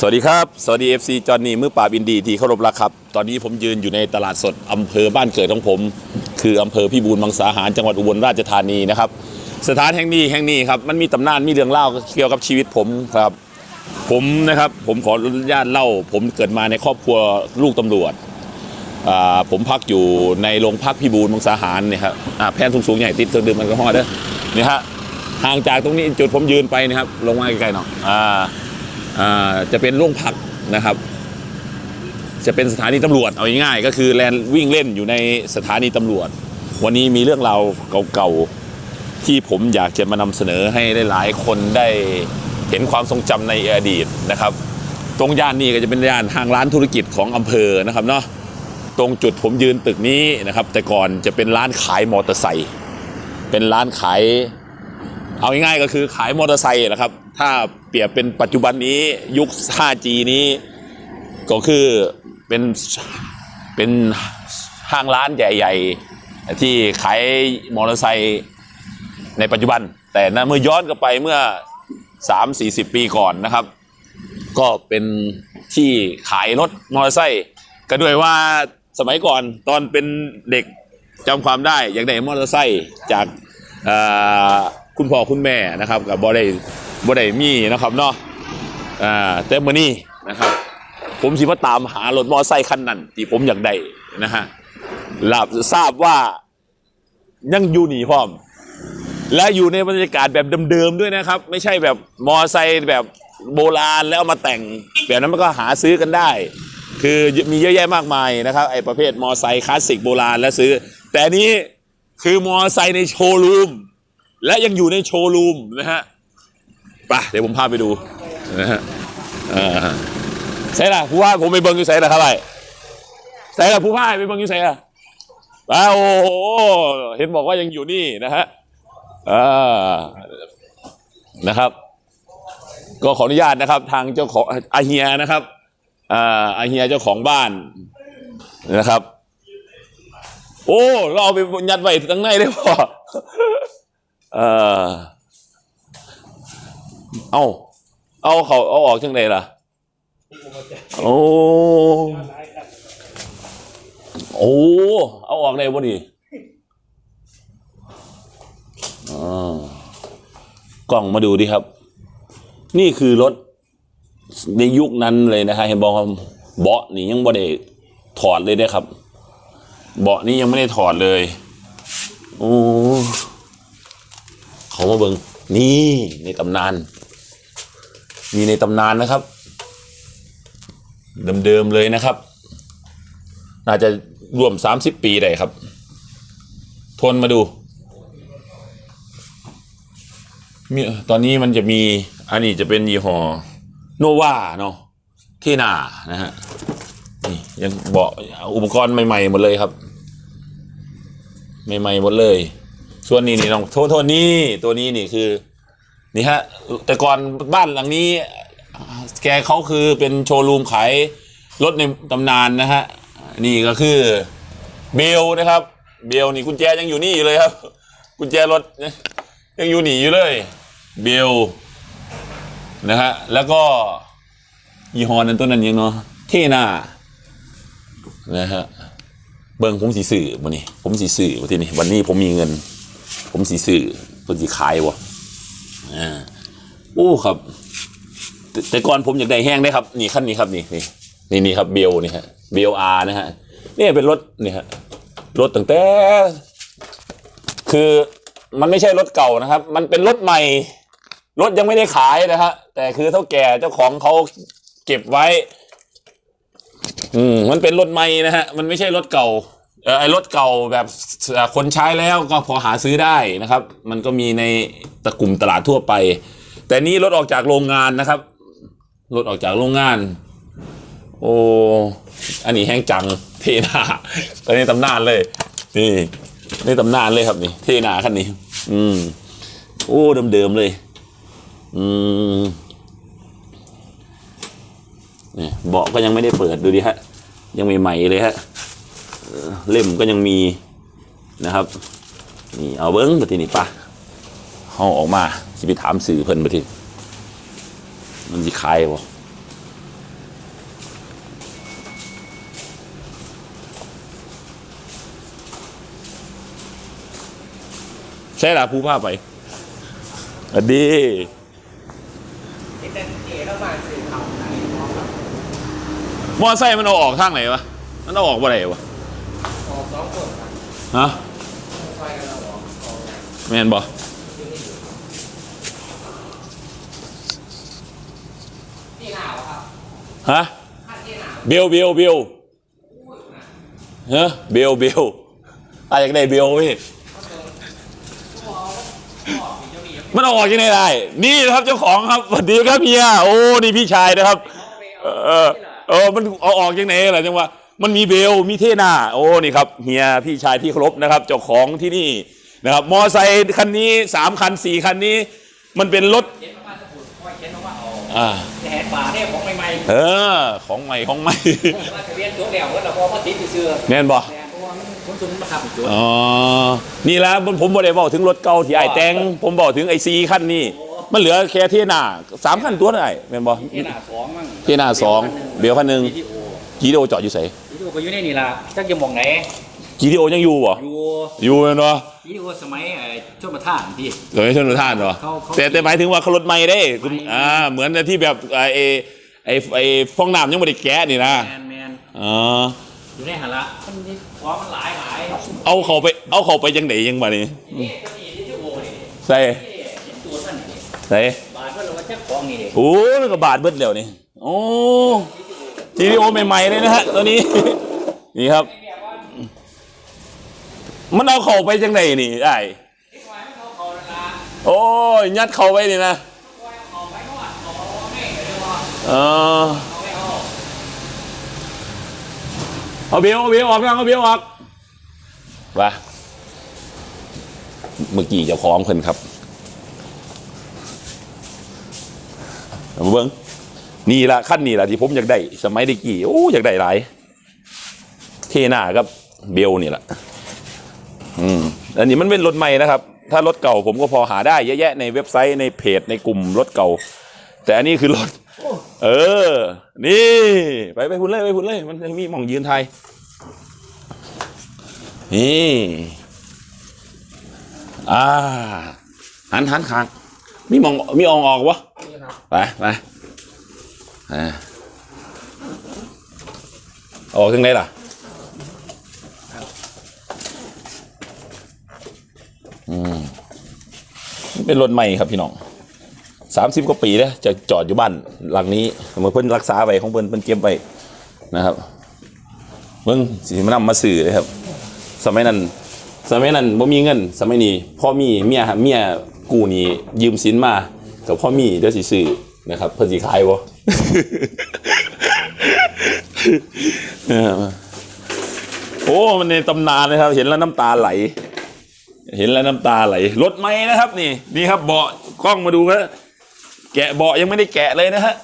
สวัสดีครับ สวัสดี FC จอห์นนี่มือปราบอินดีที่เคารพรักครับ ตอนนี้ผมยืนอยู่ในตลาดสดอำเภอบ้านเกิดของผม คืออำเภอพิบูลมังสาหารจังหวัดอุบลราชธานีนะครับ สถานแห่งนี้แห่งนี้ครับมันมีตำนานมีเรื่องเล่าเกี่ยวกับชีวิตผมครับ ผมนะครับผมขออนุญาตเล่า ผมเกิดมาในครอบครัวลูกตำรวจอ่าผมพักอยู่ในโรงพักพิบูลมังสาหารเนี่ยครับอ่าแผ่นสูงๆใหญ่ติดเครื่องดื่มแอลกอฮอล์เด้อนี่ยฮะห่างจากตรงนี้จุดผมยืนไปนะครับลงมาใกล้ๆหน่อยอ่า จะเป็นโรงพักนะครับ จะเป็นสถานีตำรวจเอาง่ายๆก็คือแลนวิ่งเล่นอยู่ในสถานีตำรวจ วันนี้มีเรื่องราวเก่าๆที่ผมอยากจะมานำเสนอให้หลายๆคนได้เห็นความทรงจำในอดีตนะครับ ตรงย่านนี้ก็จะเป็นย่านห้างร้านธุรกิจของอำเภอนะครับเนาะตรงจุดผมยืนตึกนี้นะครับ แต่ก่อนจะเป็นร้านขายมอเตอร์ไซค์เป็นร้านขาย เอาง่ายๆก็คือขายมอเตอร์ไซค์นะครับ ถ้าเปรียบเป็นปัจจุบันนี้ยุค 5G นี้ ก็คือเป็นเป็นห้างร้านใหญ่ ๆ ที่ขายมอเตอร์ไซค์ในปัจจุบัน แต่นะเมื่อย้อนกลับไปเมื่อ 3-40 ปีก่อนนะครับ ก็เป็นที่ขายรถมอเตอร์ไซค์ก็ด้วยว่าสมัยก่อนตอนเป็นเด็กจำความได้อยากได้มอเตอร์ไซค์จากคุณพ่อคุณแม่นะครับกับบอได้ บอได้มีนะครับเนาะอ่าแต่มื่อนี้นะครับ ผมสิมาตามหารถมอไซคันนั้นที่ผมอยากได้นะฮะหลาบทราบว่ายังอยู่หนีพร้อม และอยู่ในบรรยากาศแบบเดิมๆด้วยนะครับ ไม่ใช่แบบมอไซค์แบบโบราณแล้วมาแต่ง แบบนั้นมันก็หาซื้อกันได้ คือมีเยอะแยะมากมายนะครับไอ้ประเภทมอไซค์คลาสสิกโบราณแล้วซื้อ แต่นนี้คือมอไซค์ในโชว์รูม และยังอยู่ในโชว์รูมนะฮะ ไปเดี๋ยวผมพาไปดูนะฮะอ่าใช่ละผู้ว่าผมไปเบิ้งอยู่ใส่ละครับไอ้ใส่ละผู้ว่าไปเบิ้งอยู่ใส่ละอ้าโอ้โหเห็นบอกว่ายังอยู่นี่นะฮะอ่านะครับ ก็ขออนุญาตนะครับ ทางเจ้าของอาเฮียนะครับอ่าอาเฮียเจ้าของบ้านนะครับ โอ้เราเอาไปยัดไว้ตั้งในได้พอเออ เอาเอาเขาเอาออกจังไดล่ะ โอ้ โอ้ เอาออกได้บ่ดีกล้องมาดูดิครับ นี่คือรถในยุคนั้นเลยนะฮะเห็นบอกว่าเบาะนี่ยังไม่ได้ถอดเลยนะครับ เบาะนี่ยังไม่ได้ถอดเลย โอ้เขามาเบิงนี่ในตำนาน มีในตำนานนะครับ เดิมๆเลยนะครับ น่าจะรวมสามสิบปีได้ครับทนมาดูมีตอนนี้มันจะมีอันนี้จะเป็นยี่ห้อโนวาเนาะที่หนานะฮะนี่ยังบอกอุปกรณ์ใหม่ๆหมดเลยครับ ใหม่ๆหมดเลย ส่วนนี้นี่น้องโทษโทษนี่ตัวนี้นี่คือ นี่ฮะ แต่ก่อนบ้านหลังนี้ แกเขาคือเป็นโชว์รูมขายรถในตำนานนะฮะ นี่ก็คือเบลนะครับ เบลนี่กุญแจยังอยู่นี่อยู่เลยครับ กุญแจรถยังอยู่หนีอยู่เลย เบลนะฮะ แล้วก็ยี่ห้อนั้นตัวนั้นยังเนาะเทน่านะฮะเบิ่งผมสีสื่อวันนี้ ผมสีสื่อวันที่นี่วันนี้ผมมีเงิน ผมสีสื่อผมสีขายวะ อ่าโอ้ครับแต่แต่ก่อนผมอยากได้แห้งได้ครับ นี่ขั้นนี้ครับนี่นี่นี่นี่ครับเบลนี่ฮะเบลอาร์นะฮะนี่เป็นรถนี่ฮะรถตั้งแต่ คือมันไม่ใช่รถเก่านะครับ มันเป็นรถใหม่ รถยังไม่ได้ขายนะฮะแต่คือเท่าแก่เจ้าของเขาเก็บไว้ อืมมันเป็นรถใหม่นะฮะ มันไม่ใช่รถเก่า เออไอรถเก่าแบบคนใช้แล้วก็พอหาซื้อได้นะครับ มันก็มีในตะกลุ่มตลาดทั่วไป แต่นี่รถออกจากโรงงานนะครับรถออกจากโรงงาน โอ้อันนี้แห้งจังเทหนาตอนนี้ตำนานเลย นี่นี่ตำนานเลยครับนี่ เทหนาคันนี้ อืมโอ้เดิมๆเลย อืมเนี่ยเบาะก็ยังไม่ได้เปิดดูดิฮะ ยังใหม่ๆเลยฮะ เล่มก็ยังมีนะครับ นี่เอาเบิ้งมาทีนี่ปะเขาออกมาสิไปถามสื่อเพิ่นปฏิมันจะขายวะใช่หละผู้ภาพไปอดีมอไซค์มันเอาออกทางไหนวะ มันเอาออกบ่ไหนวะ ฮะไฟกันเราออกออกแม่นบ่ที่หนาวครับฮะขั้นที่หนาวเบลเบลเบลฮะเบลเบลอะไรอยากได้เบลเว้ยมันเอาออกยังไงได้นี่นะครับเจ้าของครับสวัสดีครับเฮียโอ้นี่พี่ชายนะครับ เออเออมันเอาออกยังไงล่ะจังหวะ มันมีเบลมีเทน่าโอ้นี่ครับเฮียพี่ชายที่เคารพนะครับ เจ้าของที่นี่นะครับมอไซค์คันนี้สามคันสี่คันนี้ มันเป็นรถเย็นมากๆจะปวดคอยเย็นมากๆเอาอ่าจะแหกป่าเนี่ยของใหม่เออของใหม่ของใหม่ๆว่าทะเบียนตัวเดียวว่าเราพอมาติดเชื่อแม่นบ่แต่เพราะว่ามันคนสุนมาขับอีกตัวอ๋อ นี่แหละผมผมบ่ได้บอกถึงรถเก่าที่ไอ้ายแต่งผมบอกถึงไอ้ซีคันนี้มันเหลือแค่เทียนาสามคันตัวได้แม่นบ่ที่หนาสองมั่งเทียนาสองเบลคันหนึ่งที่โอจีดีโอจอดอยู่ไส ที่โอก็อยู่ในนี่ล่ะจักจะมองไหนจีดีโอยังอยู่บ่อยู่อยู่แม่นบ่ที่โอสมัยไอ้ชนประทานพี่สมัยชนประทานบ่เขาเขาแต่แต่หมายถึงว่าเขารถใหม่เด้คุณใหม่อ่าเหมือนที่แบบไอ้ไอ้ไอ้ไอ้ฟองน้ำยังบ่ได้แกะนี่นะแมนแมนอ๋ออยู่ในหันละมันนี่ของมันหลายหลายเอาเข้าไปเอาเข้าไปจังไดยังบ่นี่นี่ก็นี่ที่โอนี่ใส่นี่เห็นตัวท่านนี่ใส่บาทว่าเราว่าจักของนี่ดิโอ้แล้วก็บาทเบิดแล้วนี่โอ้ จีดีโอใหม่ๆเลยนะฮะตัวนี้ นี่ครับ มันเอาเข้าไปจังไดนี่ได้โอ้ยยัดเข้าไปนี่นะควาเขาไปนวเขาเอาไม่เลยวเออเขาไม่เอาเอาเบลเอาเบลออกยังเออกวะเมื่อกี้เจ้าของเพิ่นครับเบิ้ง นี่ละขั้นนี่ละที่ผมอยากได้ สมัยเด็กกี่โอ้อยากได้หลาย เทหน้ากับ เบลนี่แหละอืมอันนี้มันเป็นรถใหม่นะครับ ถ้ารถเก่าผมก็พอหาได้เยอะแยะในเว็บไซต์ในเพจในกลุ่มรถเก่า แต่อันนี้คือรถ เออ นี่ ไปไปพุ่นเลยไปพุ่นเลย มันยังมีหมองยืนไทย นี่อ่าหันหันขางมีหมองมีอองออกวะนี่ครับไปไป อ่าออกถึงไหนล่ะอืมเป็นรถใหม่ครับพี่น้องสามสิบกว่าปีแล้วจะจอดอยู่บ้านหลังนี้เมื่อเพิ่นรักษาไว้ของเพิ่นเพิ่นเก็บไว้นะครับเบิ่งสิมานำมาสื่อเลยครับ สมัยนั้นสมัยนั้นบ่มีเงิน สมัยนี้พ่อมีเมียเมียกูนี้ยืมสินมากับพ่อมีเดี๋ยวสิซื้อ นะครับ เพิ่นสิขายบ่โอ้มันในตำนานเลยครับ เห็นแล้วน้ำตาไหล เห็นแล้วน้ำตาไหลรถไหมนะครับ นี่ นี่ครับเบาะกล้องมาดูครับแกะเบาะยังไม่ได้แกะเลยนะฮะ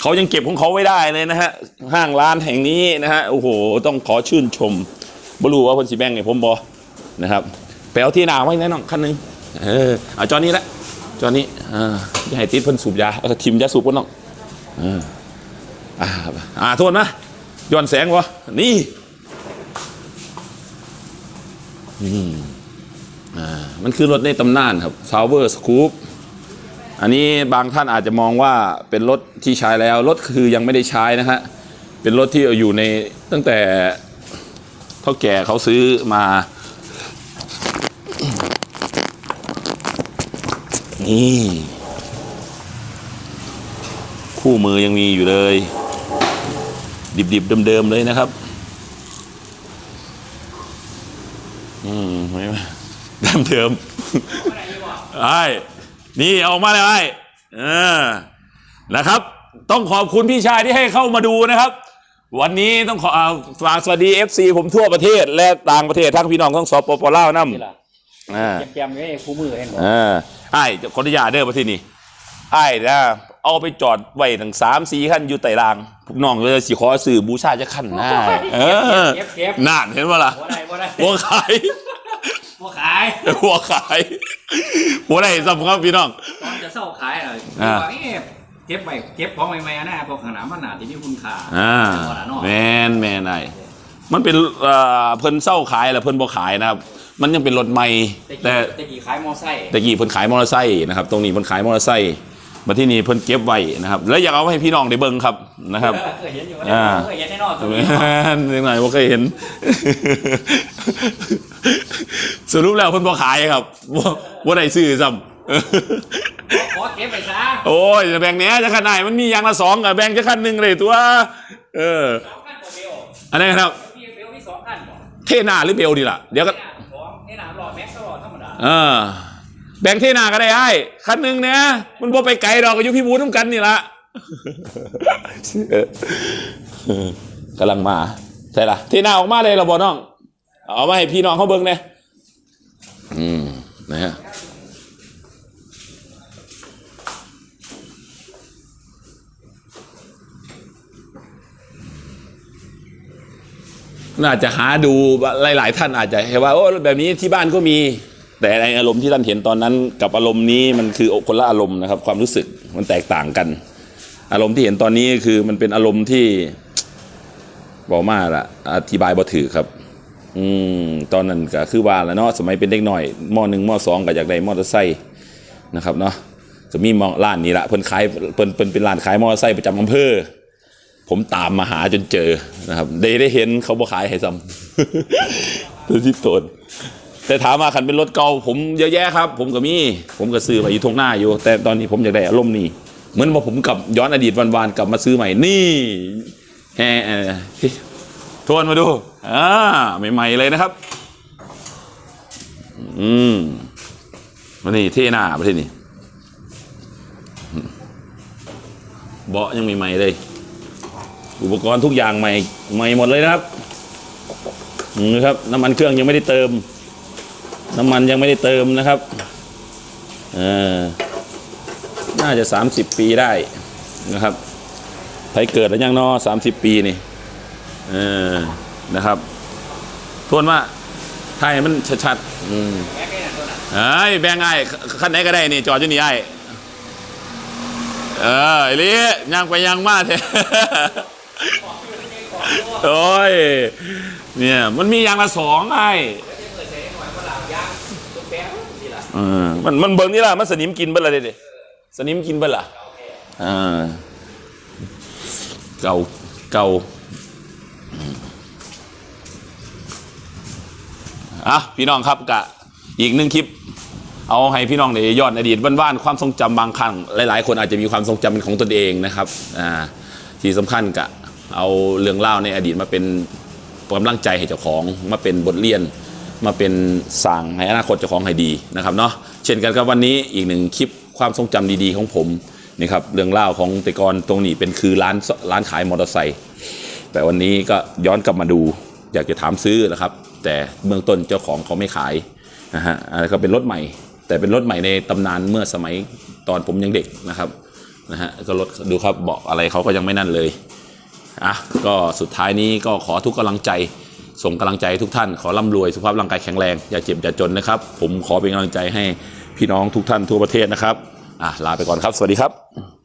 เขายังเก็บของเขาไว้ได้เลยนะฮะห้างร้านแห่งนี้นะฮะโอ้โห ต้องขอชื่นชมบรู้ว่าเพนสีแบงไงผมบอนะครับไปเอาที่นาไว้แน่นอนคันหนึงเออเอาจอนี้ละ จอนี้อ่าอย่าให้ติดเพิ่นสูบยาเออทิมยาสูบก็น้องอออ่าอ่าโทษนะย้อนแสงวะนี่นี่มันคือรถในตำนานครับ Power Scoop อันนี้บางท่านอาจจะมองว่าเป็นรถที่ใช้แล้ว รถคือยังไม่ได้ใช้นะฮะเป็นรถที่อยู่ในตั้งแต่เท่าแก่เขาซื้อมา นี่ คู่มือยังมีอยู่เลย ดิบๆเดิมๆเลยนะครับ อืมไม่เดิมเดิมๆไอ้นี่ออกมาเลยไอ้เออนะครับ ต้องขอบคุณพี่ชายที่ให้เข้ามาดูนะครับ วันนี้ต้องขอฝากสวัสดี FC ผมทั่วประเทศและต่างประเทศทั้งพี่น้องทั้งสปปลาวน้นี่ล่ะำ อ่าแกมๆอยู่ในคู่มือเห็นบ่อ่าไอ้ขออนุญาตเด้อประเทศนี้ไอ้นะเอาไปจอดไว้ทั้งสามสี่ขั้นอยู่ไต่รางพวกน้องเลยสิขอสื่อบูชาจะขั้นหน้าเออเก็บเก็บนานเห็นว่าล่ะบ่ได้บ่ได้หัวขายบ่ขายหัวขายหัวไหนสำครับพี่น้อง ตอนจะเศร้าขายอะอ่า ว่าเอ๊ะเก็บไว้เก็บของใหม่ๆนะพวกข้างหน้ามันน่าจะมีคุณค่าอ่าบ่ล่ะเนาะแมนแมนไอมันเป็นเอ่อเพิ่นเศร้าขายแหละเพิ่นบ่ขายนะครับ มันยังเป็นรถใหม่ แต่แต่ตะกี้ขายมอไซค์แต่กี้เพิ่นขายมอเตอร์ไซค์นะครับ ตรงนี้เพิ่นขายมอเตอร์ไซค์มาที่นี่เพิ่นเก็บไว้นะครับ แล้วอยากเอาให้พี่น้องได้เบิ่งครับนะครับเออเคยเห็นอยู่อ่าเคยเห็นแน่นอนตรงแม่นี้นยังไงว่าเคยเห็น สรุปแล้วเพิ่นบ่ขายครับบ่บ่ได้ซื้อซ้ำขอเก็บไปซะโอ้ยแบ่งเนี้ยจะขนาดมันมีอย่างละสองอะแบ่งจะคันหนึ่งเลยตัว เออสองขั้นต่อเบลอันนี้ครับพี่เบลมีสองขั้นบ่เทหนาหรือเบลดีล่ะ เดี๋ยวก็เนี่ยสองนี่ หนามหลอดแม็กซ์ตลอดธรรมดาเออแบ่งเทหนาก็ได้ไอ้คันหนึ่งเนี่ยมันบ่ไปไกลดอกอายุพี่บูน้ำกันนี่ละเออเออกำลังมาใช่ล่ะเทหนาออกมาเลยเราบอกน้อง เอามาให้พี่น้องเขาเบิ่งเนี่ยอืมนะฮะ น่าจะหาดูหลาย ๆ ท่านอาจจะเห็นว่าโอ้แบบนี้ที่บ้านก็มี แต่ในอารมณ์ที่ท่านเห็นตอนนั้น กับอารมณ์นี้มันคือคนละอารมณ์นะครับความรู้สึกมันแตกต่างกัน อารมณ์ที่เห็นตอนนี้คือมันเป็นอารมณ์ที่บอกมาละอธิบายบ่ถือครับ อืมตอนนั้นก็คือว่าแล้วเนาะสมัยเป็นเด็กหน่อยมอหนึ่งมอสองก็อยากได้มอเตอร์ไซค์นะครับเนาะจะมีมอร้านนี้ละเพิ่นขายเพิ่นเพิ่นเป็นร้านขายมอเตอร์ไซค์ประจำอำเภอ ผมตามมาหาจนเจอนะครับ ได้ได้เห็นเขาบ่ขายให้ซ้ำตัวที่ตนแต่ถามมาคันเป็นรถเก่าผมเยอะแยะครับ ผมก็มี ผมก็ซื้อมาอยู่ทงหน้าอยู่ แต่ตอนนี้ผมอยากได้อารมณ์นี้เหมือนว่าผมกลับย้อนอดีตวันๆกลับมาซื้อใหม่นี่แฮ่ทวนมาดูอ่าใหม่ๆเลยนะครับ อืมมานี่เท่หน้าประเทศนี้เบาะยังใหม่ๆเลย อุปกรณ์ทุกอย่างใหม่ใหม่หมดเลยนะครับนี่ครับ น้ำมันเครื่องยังไม่ได้เติม น้ำมันยังไม่ได้เติมนะครับเออน่าจะ 30 ปีได้นะครับไทยเกิดแล้วยังนอ30ปีนี่เออนะครับทวนว่าไทยมันชัดๆอืมแม็กซ์เนี่ยตัวนั้นเอ้ยแบงไอ้คันไหนก็ได้นี่จอดอยู่นี่ไอ้เออไอ้ลิยังไปยังมาเถอะ โอ้ย เนี่ยมันมีอย่างละสองไงเออมันมันเบิ่งนี่ล่ะมันสนิมกินเบิ่ละเด็ดสนิมกินเบิ่ละอ่าเก่าเก่าอะพี่น้องครับกะอีกหนึ่งคลิป เอาให้พี่น้องได้ยอนอดีตบ้านๆความทรงจำบางครั้งหลายๆ คนอาจจะมีความทรงจำเป็นของตนเองนะครับอ่าที่สำคัญกะ เอาเรื่องเล่าในอดีตมาเป็นกำลังใจให้เจ้าของมาเป็นบทเรียน มาเป็นสั่งให้อนาคตเจ้าของให้ดีนะครับเนาะเช่นกันกับวันนี้อีกหนึ่งคลิปความทรงจำดีๆของผมนี่ครับเรื่องเล่าของแต่กอนตรงนี้เป็นคือร้านร้านขายมอเตอร์ไซค์แต่วันนี้ก็ย้อนกลับมาดู อยากจะถามซื้อนะครับ แต่เบื้องต้นเจ้าของเขาไม่ขายนะฮะอันนี้ก็เป็นรถใหม่ แต่เป็นรถใหม่ในตำนานเมื่อสมัยตอนผมยังเด็กนะครับนะฮะก็รถดูครับเบาะอะไรเขาก็ยังไม่นั่นเลย อะก็สุดท้ายนี้ก็ขอทุกกำลังใจ ส่งกำลังใจให้ทุกท่านขอร่ำรวยสุขภาพร่างกายแข็งแรงอย่าเจ็บอย่าจนนะครับ ผมขอเป็นกำลังใจให้พี่น้องทุกท่านทั่วประเทศนะครับอะลาไปก่อนครับ สวัสดีครับ